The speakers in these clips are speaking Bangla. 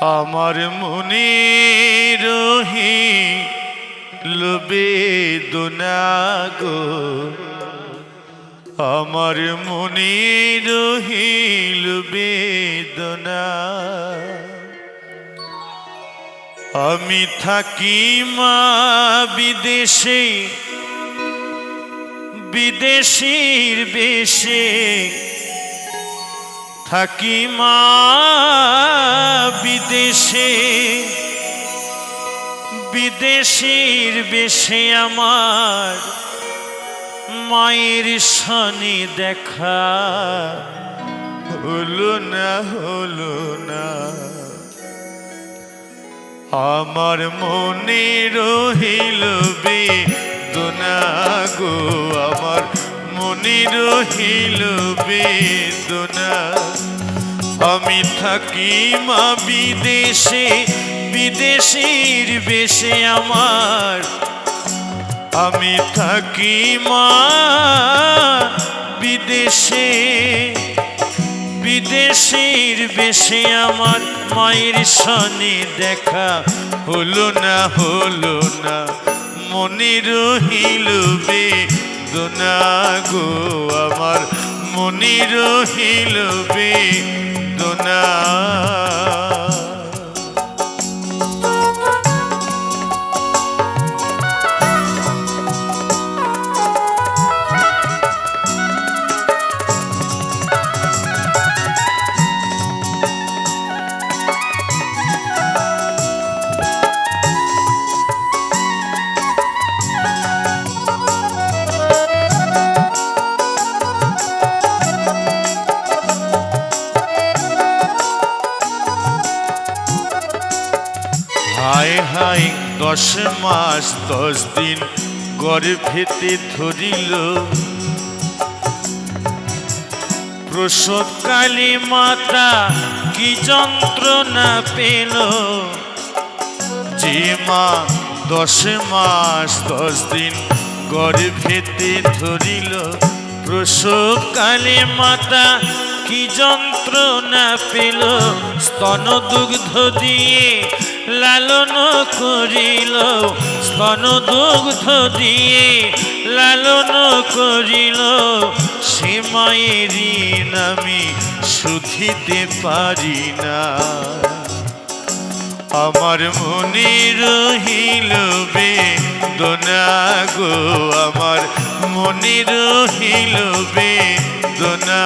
আমার মনে রহি বেদনা গো। আমার মনে রহিল বেদনা আমি থাকি মা বিদেশে, বিদেশির বেশে। থাকি মা বিদেশে। বিদেশির বেশে আমার মায়ের সনে দেখা হলো না হলো না। আমার মনে রহিল বেদনা গো, আমার মনে রহিল বেদনা। আমি থাকি মা বিদেশে, বিদেশির বেশে আমার। আমি থাকি মা বিদেশে, বিদেশির বেশে আমার। মায়ের সনে দেখা হলো না হলো না, মনে রহিল বেদনা গো আমার। মনে রহিল হায় দশ মাস, দশ দিন গর্ভেতে ধরিল। প্রসবকালে মাতা কি যন্ত্রণা পেল? যে মা দশ মাস, দশ দিন গর্ভেতে ধরিল, প্রসবকালে মাতা কি যন্ত্রণা পেল? স্তন দুগ্ধ দিয়ে লালন করিল, স্তন দুগ্ধ দিয়ে লালন করিল। সে মায়ের আমি শুধিতে পারি না। আমার মনে রহিল বেদনা গো, আমার মনে রহিল বেদনা।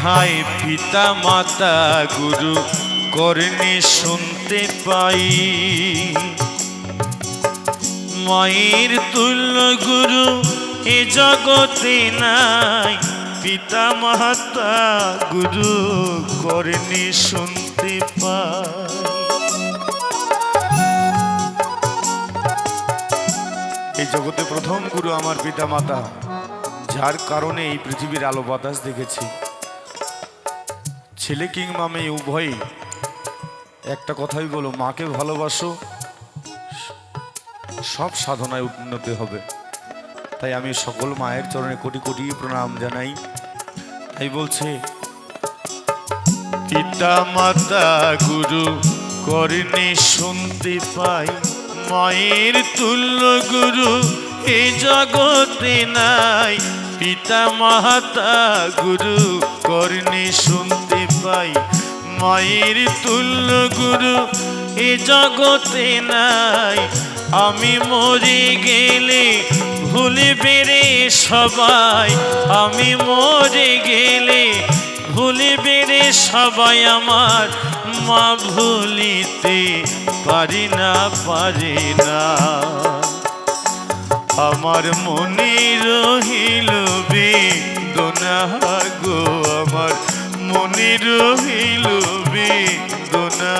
হায় পিতা মাতা, গুরু কর্ণে শুনতে পাই। মায়ের তুল্য গুরু এ জগতে নাই, পিতা মাতা, গুরু কর্ণে শুনতে পাই। এই জগতে প্রথম গুরু আমার পিতা মাতা, যার কারণে এই পৃথিবীর আলো বাতাস দেখেছি। ছেলে কিংবা মেয়ে, উভয়ই। একটা কথাই বলো, মাকে ভালোবাসো, সব সাধনায় উন্নতি হবে। তাই আমি সকল মায়ের চরণে কোটি কোটি প্রণাম জানাই। তাই বলছে, পিতা মাতা, গুরু করিনি শুনতে পাই। মায়ের তুল্য গুরু এ জগতে নাই। পিতা মাতা, গুরু করিনি শুনতে পাই মায়ের তুল্য গুরু এ জগতে নাই। আমি মরে গেলে ভুলে বেড়ে সবাই। আমি মরে গেলে ভুলে বেড়ে সবাই। আমার মা ভুলিতে পারি না পারি না। আমার মনে রহিল বেদনা গো আমার। মনে রহিল বেদনা।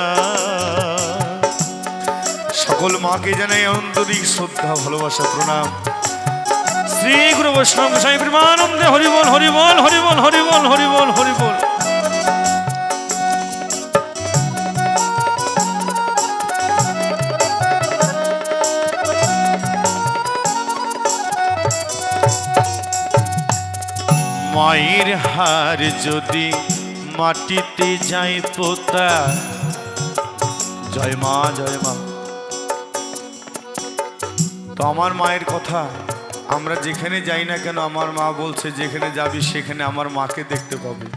সকল মাকে জানাই আন্তরিক শ্রদ্ধা, ভালোবাসা, প্রণাম। শ্রী গুরু বৈষ্ণব গোসাই প্রেমানন্দে হরিবল হরিবল হরিবল হরিবল হরিবল হরিবল মায়ের হার যদি মাটিতে যাই পোতা। জয় মা জয় মা। তো আমার মায়ের কথা, আমরা যেখানে যাই না কেন, আমার মা বলছে, যেখানে যাবি, সেখানে আমার মাকে দেখতে পাবি।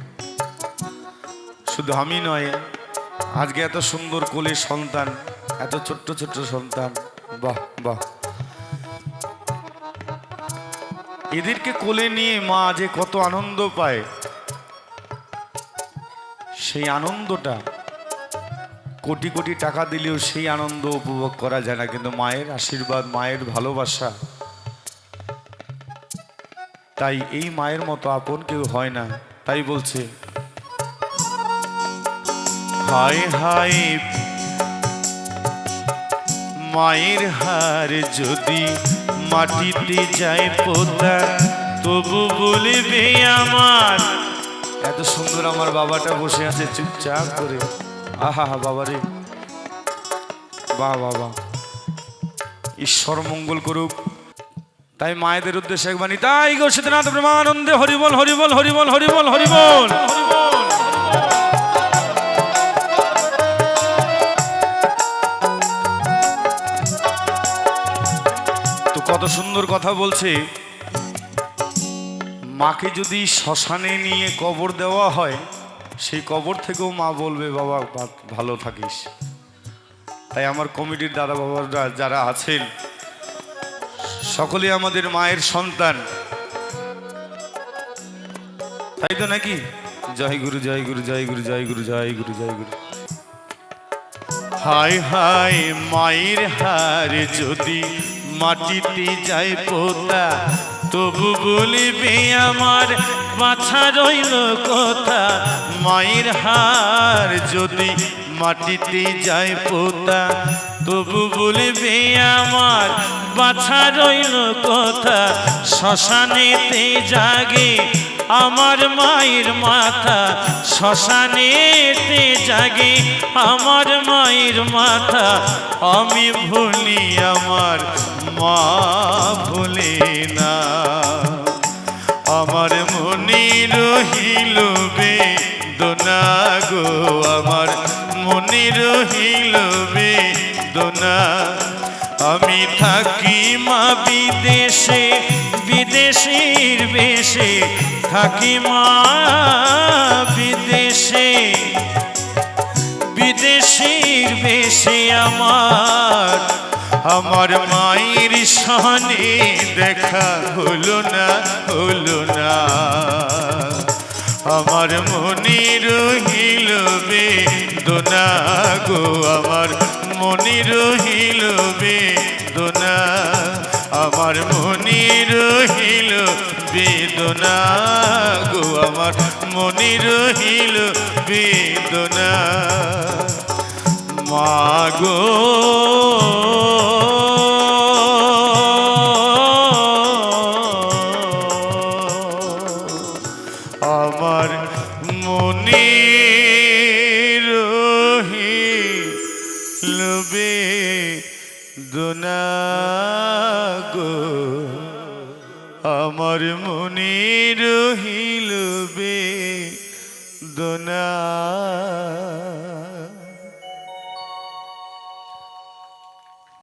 শুধু আমি নয়, আজকে এত সুন্দর কোলে সন্তান, এত ছোট্ট ছোট্ট সন্তান। বাহ বাহ। এদেরকে কোলে নিয়ে মা যে কত আনন্দ পায় সেই আনন্দটা। কোটি কোটি টাকা দিলেও সেই আনন্দ উপভোগ করা যায় না, কিন্তু মায়ের আশীর্বাদ, মায়ের ভালোবাসা। তাই এই মায়ের মতো আপন কেউ হয় না, তাই বলছে, হায় হায়, মায়ের হার যদি মাটিতে যায় পোতা, তবু বলবে আমার এত সুন্দর আমার বাবাটা বসে আছে চুপচাপ করে। আহা হা বাবা রে বাহ বাবা ঈশ্বর মঙ্গল করুক। তাই মায়েদের উদ্দেশ্যে একবারই তাই গো সীতানাথ প্রেমানন্দে, হরিবল হরিবল হরিবল হরিবল হরিবল। তো কত সুন্দর কথা বলছে। মাকে যদি শ্মশানে নিয়ে কবর দেওয়া হয়, সেই কবর থেকেও মা বলবে, বাবা ভালো থাকিস। তাই আমার কমিটির দাদা বাবারা যারা আছেন সকলে আমাদের মায়ের সন্তান। তাই তো নাকি? জয় গুরু জয় গুরু জয় গুরু জয় গুরু জয় গুরু জয় গুরু। হায় হায়, মায়ের হার যদি মাটিতে যায় পোতা তবু বলিবে আমার মাথা রইল কথা, মায়ের হার যদি মাটিতে যায় পোতা। তবু বলিবে আমার বাছা রইল কথা, শ্মশানেতে জাগে আমার মায়ের মাথা, শ্মশানেতে জাগে আমার মায়ের মাথা। আমি ভুলি আমার মা ভুলে বিদেশে, বিদেশের বেশে থাকি মা, বিদেশে। বিদেশের বেশে আমার আমার মায়ের সনে দেখা হলো না হলো না। আমার মনে রহিল বেদনা গো, আমার মনে রহিল বেদনা। আমার মনে রহিল বেদনা গো আমার মনে রহিল বেদনা। মাগো আমার মনে রহিল বেদনা। গো আমার মনে রহিল বে বেদনা